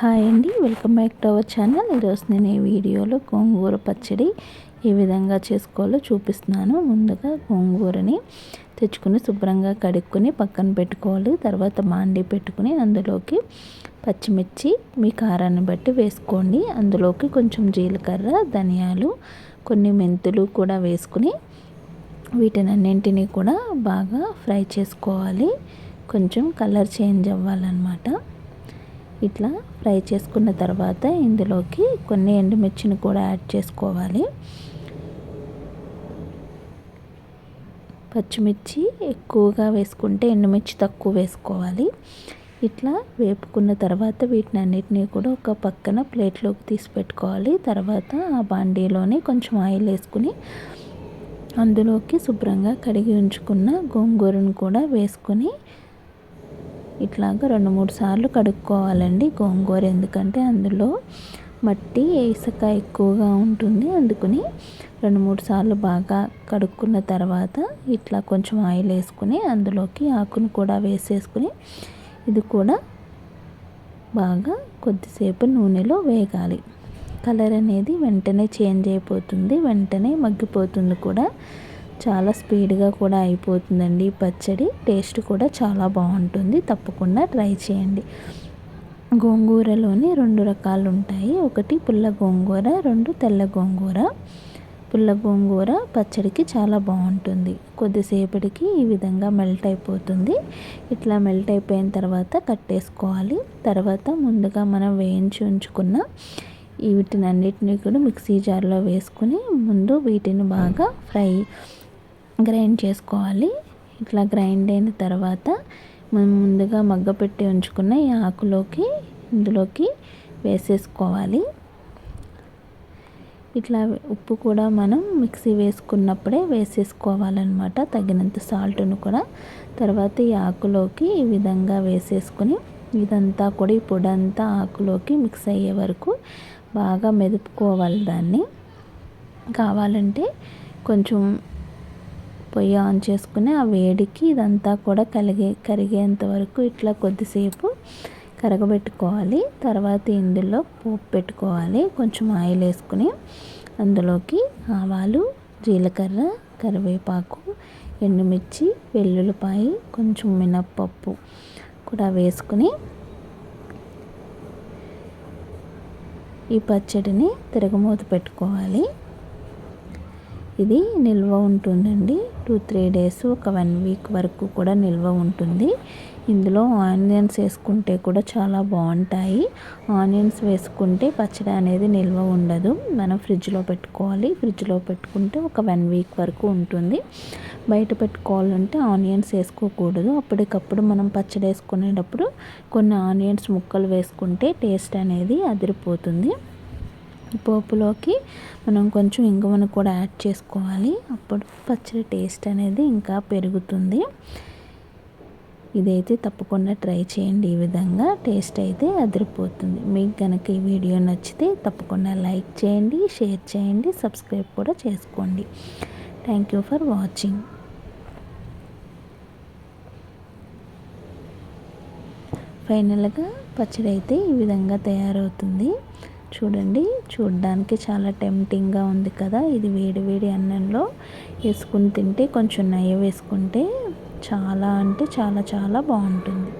Hi అండి welcome back to our channel. ఈరోజు నేను ఈ వీడియోలో గోంగూర పచ్చడి ఏ విధంగా చేసుకోవాలో చూపిస్తున్నాను. ముందుగా గోంగూరని తెచ్చుకుని శుభ్రంగా కడుక్కొని పక్కన పెట్టుకోవాలి. తర్వాత మాండి పెట్టుకుని అందులోకి పచ్చిమిర్చి మీ కారాన్ని బట్టి వేసుకోండి. అందులోకి కొంచెం జీలకర్ర ధనియాలు కొన్ని మెంతులు కూడా వేసుకుని వీటినన్నింటినీ కూడా బాగా ఫ్రై చేసుకోవాలి. కొంచెం కలర్ చేంజ్ అవ్వాలన్నమాట. ఇట్లా ఫ్రై చేసుకున్న తర్వాత ఇందులోకి కొన్ని ఎండుమిర్చిని కూడా యాడ్ చేసుకోవాలి. పచ్చిమిర్చి ఎక్కువగా వేసుకుంటే ఎండుమిర్చి తక్కువ వేసుకోవాలి. ఇట్లా వేపుకున్న తర్వాత వీటిని అన్నిటినీ కూడా ఒక పక్కన ప్లేట్లోకి తీసి పెట్టుకోవాలి. తర్వాత ఆ బాండీలోనే కొంచెం ఆయిల్ వేసుకుని అందులోకి శుభ్రంగా కడిగి ఉంచుకున్న గోంగూరను కూడా వేసుకొని ఇట్లాగా రెండు మూడు సార్లు కడుక్కోవాలండి గోంగూర ఎందుకంటే అందులో మట్టి ఇసుక ఎక్కువగా ఉంటుంది. అందుకని రెండు మూడు సార్లు బాగా కడుక్కున్న తర్వాత ఇట్లా కొంచెం ఆయిల్ వేసుకుని అందులోకి ఆకును కూడా వేసేసుకుని ఇది కూడా బాగా కొద్దిసేపు నూనెలో వేగాలి. కలర్ అనేది వెంటనే చేంజ్ అయిపోతుంది వెంటనే మగ్గిపోతుంది కూడా. చాలా స్పీడ్గా కూడా అయిపోతుందండి పచ్చడి. టేస్ట్ కూడా చాలా బాగుంటుంది. తప్పకుండా ట్రై చేయండి. గోంగూరలోని రెండు రకాలు ఉంటాయి ఒకటి పుల్ల గోంగూర రెండు తెల్ల గోంగూర. పుల్ల గోంగూర పచ్చడికి చాలా బాగుంటుంది. కొద్దిసేపటికి ఈ విధంగా మెల్ట్ అయిపోతుంది. ఇట్లా మెల్ట్ అయిపోయిన తర్వాత కట్టేసుకోవాలి. తర్వాత ముందుగా మనం వేయించి ఉంచుకున్న వీటిని అన్నిటినీ కూడా మిక్సీ జార్లో వేసుకుని ముందు వీటిని బాగా ఫ్రై గ్రైండ్ చేసుకోవాలి. ఇట్లా గ్రైండ్ అయిన తర్వాత మనం ముందుగా మగ్గ పెట్టి ఉంచుకున్న ఈ ఆకులోకి ఇందులోకి వేసేసుకోవాలి. ఇట్లా ఉప్పు కూడా మనం మిక్సీ వేసుకున్నప్పుడే వేసేసుకోవాలన్నమాట. తగినంత సాల్ట్ను కూడా. తర్వాత ఈ ఆకులోకి ఈ విధంగా వేసేసుకుని ఇదంతా కూడా ఈ పొడంతా అంతా ఆకులోకి మిక్స్ అయ్యే వరకు బాగా మెదుపుకోవాలి దాన్ని. కావాలంటే కొంచెం పొయ్యి ఆన్ చేసుకుని ఆ వేడికి ఇదంతా కూడా కలిగే కరిగేంత వరకు ఇట్లా కొద్దిసేపు కరగబెట్టుకోవాలి. తర్వాత ఇందులో పోపు పెట్టుకోవాలి. కొంచెం ఆయిల్ వేసుకుని అందులోకి ఆవాలు జీలకర్ర కరివేపాకు ఎండుమిర్చి వెల్లుల్లిపాయ కొంచెం మినప్పప్పు కూడా వేసుకుని ఈ పచ్చడిని తిరగమూత పెట్టుకోవాలి. ఇది నిల్వ ఉంటుందండి. టూ త్రీ డేస్ ఒక వన్ వీక్ వరకు కూడా నిల్వ ఉంటుంది. ఇందులో ఆనియన్స్ వేసుకుంటే కూడా చాలా బాగుంటాయి. ఆనియన్స్ వేసుకుంటే పచ్చడి అనేది నిల్వ ఉండదు. మనం ఫ్రిడ్జ్లో పెట్టుకోవాలి. ఫ్రిడ్జ్లో పెట్టుకుంటే ఒక వన్ వీక్ వరకు ఉంటుంది. బయట పెట్టుకోవాలంటే ఆనియన్స్ వేసుకోకూడదు. అప్పటికప్పుడు మనం పచ్చడి వేసుకునేటప్పుడు కొన్ని ఆనియన్స్ ముక్కలు వేసుకుంటే టేస్ట్ అనేది అదిరిపోతుంది. పోపులోకి మనం కొంచెం ఇంగువను కూడా యాడ్ చేసుకోవాలి. అప్పుడు పచ్చడి టేస్ట్ అనేది ఇంకా పెరుగుతుంది. ఇదైతే తప్పకుండా ట్రై చేయండి ఈ విధంగా. టేస్ట్ అయితే అదిరిపోతుంది. మీకు కనుక ఈ వీడియో నచ్చితే తప్పకుండా లైక్ చేయండి షేర్ చేయండి సబ్స్క్రైబ్ కూడా చేసుకోండి. Thank you for watching. ఫైనల్గా పచ్చడి అయితే ఈ విధంగా తయారవుతుంది. చూడండి చూడడానికి చాలా టెంప్టింగ్గా ఉంది కదా. ఇది వేడి వేడి అన్నంలో వేసుకుని తింటే కొంచెం నెయ్యి వేసుకుంటే చాలా అంటే చాలా చాలా బాగుంటుంది.